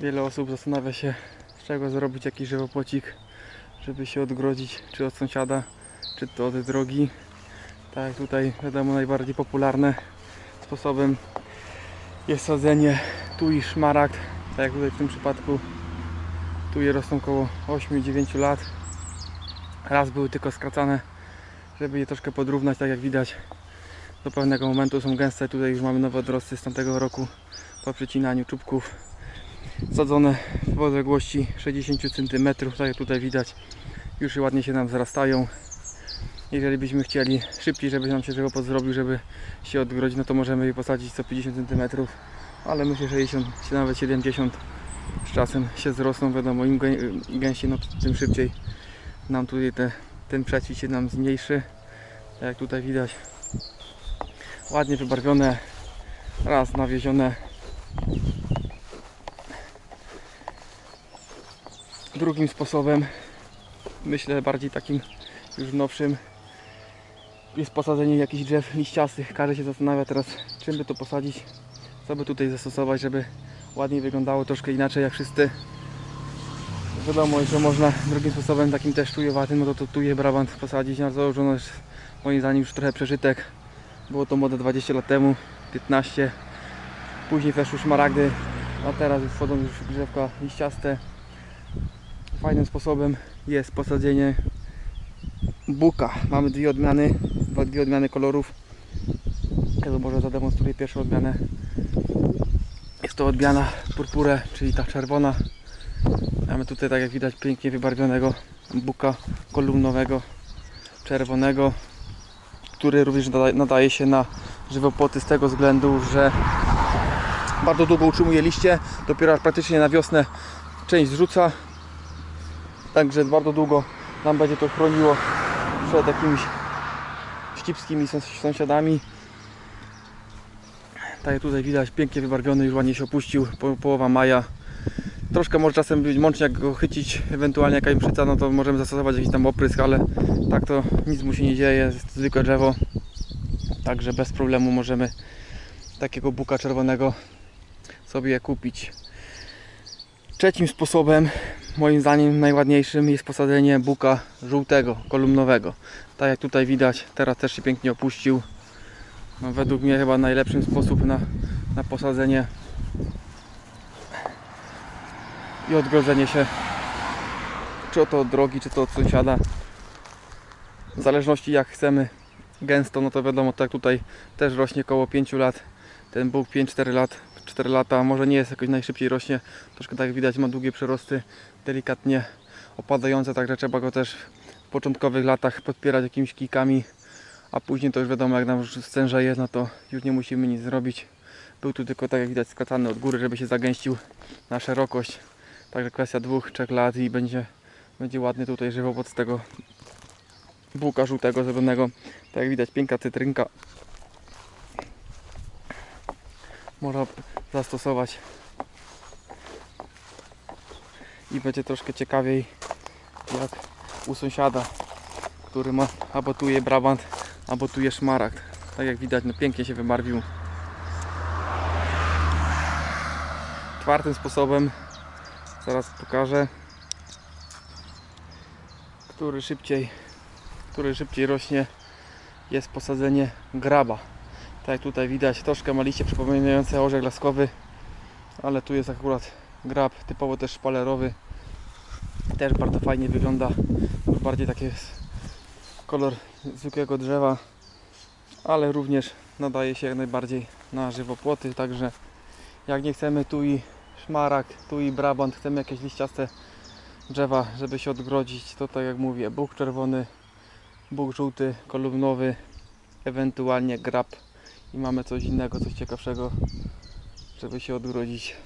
Wiele osób zastanawia się, z czego zrobić jakiś żywopłocik, żeby się odgrodzić, czy od sąsiada, czy to od drogi. Tak tutaj wiadomo najbardziej popularne sposobem jest sadzenie tu i szmaragd, tak jak tutaj w tym przypadku tu je rosną około 8-9 lat. Raz były tylko skracane, żeby je troszkę podrównać, tak jak widać do pewnego momentu są gęste, tutaj już mamy nowe odrosty z tamtego roku po przecinaniu czubków sadzone w odległości 60 cm, tak jak tutaj widać już ładnie się nam wzrastają. Jeżeli byśmy chcieli szybciej, żeby nam się żywopłot zrobił, żeby się odgrodzić, no to możemy je posadzić co 50 cm, ale myślę, że 60 czy nawet 70 z czasem się zrosną, wiadomo, im gę- gęściej, no tym szybciej nam tutaj te, ten przećwicz się nam zmniejszy, tak jak tutaj widać ładnie wybarwione, raz nawiezione drugim sposobem, myślę bardziej takim już nowszym jest posadzenie jakichś drzew liściastych. Każdy się zastanawia teraz, czym by to posadzić, co by tutaj zastosować, żeby ładniej wyglądało troszkę inaczej jak wszyscy. Wiadomo, że można drugim sposobem, takim też tujowatym, no to, to tuje brabant posadzić, na to, ono jest moim zdaniem już trochę przeżytek. Było to moda 20 lat temu, 15. Później weszły szmaragdy, a teraz już wchodzą już drzewka liściaste. Fajnym sposobem jest posadzenie buka. Mamy dwie odmiany, dwie odmiany kolorów. Ja może zademonstruję pierwszą odmianę. Jest to odmiana purpure, czyli ta czerwona. Mamy tutaj, tak jak widać, pięknie wybarwionego buka kolumnowego, czerwonego, który również nada- nadaje się na żywopłoty z tego względu, że bardzo długo utrzymuje liście, dopiero praktycznie na wiosnę część zrzuca. Także bardzo długo nam będzie to chroniło przed jakimiś ścipskimi sąs- sąsiadami. Tak jak tutaj widać, pięknie wybarwiony, już ładnie się opuścił, po, połowa maja. Troszkę może czasem być mącznie, jak go chycić, ewentualnie jakaś mszyca, no to możemy zastosować jakiś tam oprysk, ale tak to nic mu się nie dzieje, jest zwykłe drzewo. Także bez problemu możemy takiego buka czerwonego sobie kupić. Trzecim sposobem moim zdaniem najładniejszym jest posadzenie buka żółtego, kolumnowego. Tak jak tutaj widać, teraz też się pięknie opuścił. No, według mnie chyba najlepszym sposób na, na posadzenie i odgrodzenie się czy to od drogi, czy to od sąsiada. W zależności jak chcemy gęsto, no to wiadomo, tak tutaj też rośnie około 5 lat. Ten bóg 5-4 lat, 4 lata, może nie jest jakoś najszybciej rośnie, troszkę tak jak widać ma długie przyrosty, delikatnie opadające, także trzeba go też w początkowych latach podpierać jakimiś kijkami, a później to już wiadomo jak nam już stężeje, no to już nie musimy nic zrobić. Był tu tylko tak jak widać skracany od góry, żeby się zagęścił na szerokość. Także kwestia dwóch, trzech lat i będzie, będzie ładny tutaj żywopłot z tego bułka żółtego zrobionego. Tak jak widać piękna cytrynka. Można zastosować i będzie troszkę ciekawiej jak u sąsiada, który ma albo tu je brabant, albo tu je szmaragd. Tak jak widać, no pięknie się wybarwił. Czwartym sposobem zaraz pokażę, który szybciej, który szybciej rośnie jest posadzenie graba. Tak jak tutaj widać, troszkę ma liście przypominające orzech laskowy, ale tu jest akurat grab typowo też szpalerowy. Też bardzo fajnie wygląda. Bardziej taki jest kolor zwykłego drzewa, ale również nadaje się jak najbardziej na żywopłoty. Także jak nie chcemy tu i szmarak, tu i brabant, chcemy jakieś liściaste drzewa, żeby się odgrodzić, to tak jak mówię, bóg czerwony, bóg żółty, kolumnowy, ewentualnie grab i mamy coś innego, coś ciekawszego, żeby się odgrodzić